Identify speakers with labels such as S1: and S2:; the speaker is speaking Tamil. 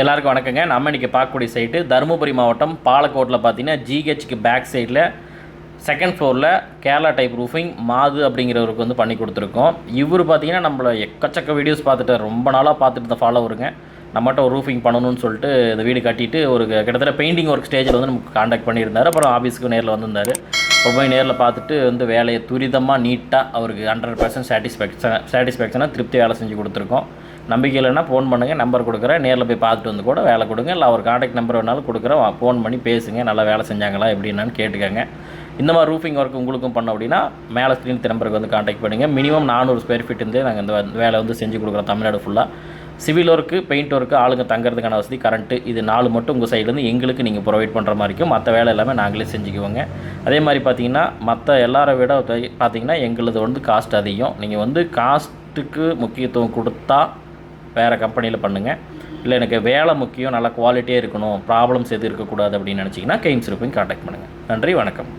S1: எல்லாருக்கும் வணக்கங்க. நம்ம இன்றைக்கி பார்க்கக்கூடிய சைட்டு தருமபுரி மாவட்டம் பாலக்கோட்டில் பார்த்தீங்கன்னா ஜிஹெச்க்கு பேக் சைடில் செகண்ட் ஃப்ளோரில் கேரளா டைப் ரூஃபிங் மாது அப்படிங்கிறவருக்கு வந்து பண்ணி கொடுத்துருக்கோம். இவர் பார்த்தீங்கன்னா நம்மள எக்கச்சக்க வீடியோஸ் பார்த்துட்டு ரொம்ப நாளாக பார்த்துட்டு இருந்த ஃபாலோவருங்க நம்மகிட்ட ஒரு ரூஃபிங் பண்ணணும்னு சொல்லிட்டு இந்த வீடு கட்டிட்டு ஒரு கிட்டத்தட்ட பெயிண்டிங் ஒர்க் ஸ்டேஜில் வந்து நமக்கு காண்டாக்ட் பண்ணியிருந்தார். அப்புறம் ஆஃபீஸுக்கு நேரில் வந்திருந்தார். இப்போ போய் நேரில் பார்த்துட்டு வந்து வேலையை துரிதமாக நீட்டாக அவருக்கு ஹண்ட்ரட் பர்சன்ட் சாட்டிஸ்ஃபேக்ஷன் சாட்டிஸ்ஃபேக்ஷனாக திருப்தி வேலை செஞ்சு கொடுத்துருக்கோம். நம்பிக்கை இல்லைன்னா ஃபோன் பண்ணுங்கள் நம்பர் கொடுக்குறேன். நேரில் போய் பார்த்துட்டு வந்து கூட வேலை கொடுங்க. இல்லை அவர் காண்டாக்ட் நம்பர் வேணாலும் கொடுக்குறேன். ஃபோன் பண்ணி பேசுங்க நல்லா வேலை செஞ்சாங்களா எப்படின்னு கேட்டுக்கோங்க. இந்த மாதிரி ரூஃபிங் ஒர்க் உங்களுக்கும் பண்ண அப்படின்னா மேலே ஸ்க்ரீன் நம்பருக்கு வந்து காண்டாக்ட் பண்ணுங்கள் மினிமம் நானூறு ஸ்கொயர் ஃபீட்டுந்தே நாங்கள் இந்த வேலை வந்து செஞ்சு கொடுக்குறோம் தமிழ்நாடு ஃபுல்லாக சிவில் ஒர்க்கு பெயிண்ட் ஒர்க்கு ஆளுங்க தங்குறதுக்கான வசதி கரண்ட்டு இது நாலு மட்டும் உங்கள் சைட்லேருந்து எங்களுக்கு நீங்கள் ப்ரொவைட் பண்ணுற மாதிரி இருக்கும். மற்ற வேலை எல்லாமே நாங்களே செஞ்சுக்குவோங்க. அதே மாதிரி பார்த்தீங்கன்னா மற்ற எல்லாரை விட பார்த்தீங்கன்னா எங்களது வந்து காஸ்ட் அதிகம். நீங்கள் வந்து காஸ்ட்டுக்கு முக்கியத்துவம் கொடுத்தா வேறு கம்பெனியில் பண்ணுங்கள் இல்லை எனக்கு வேலை முக்கியம் நல்லா குவாலிட்டியாக இருக்கணும் ப்ராப்ளம்ஸ் எதுவும் இருக்கக்கூடாது அப்படின்னு நினச்சிங்கன்னா கெய்ம்ஸ் ரூப்பையும் காண்டாக்ட் பண்ணுங்கள் நன்றி வணக்கம்.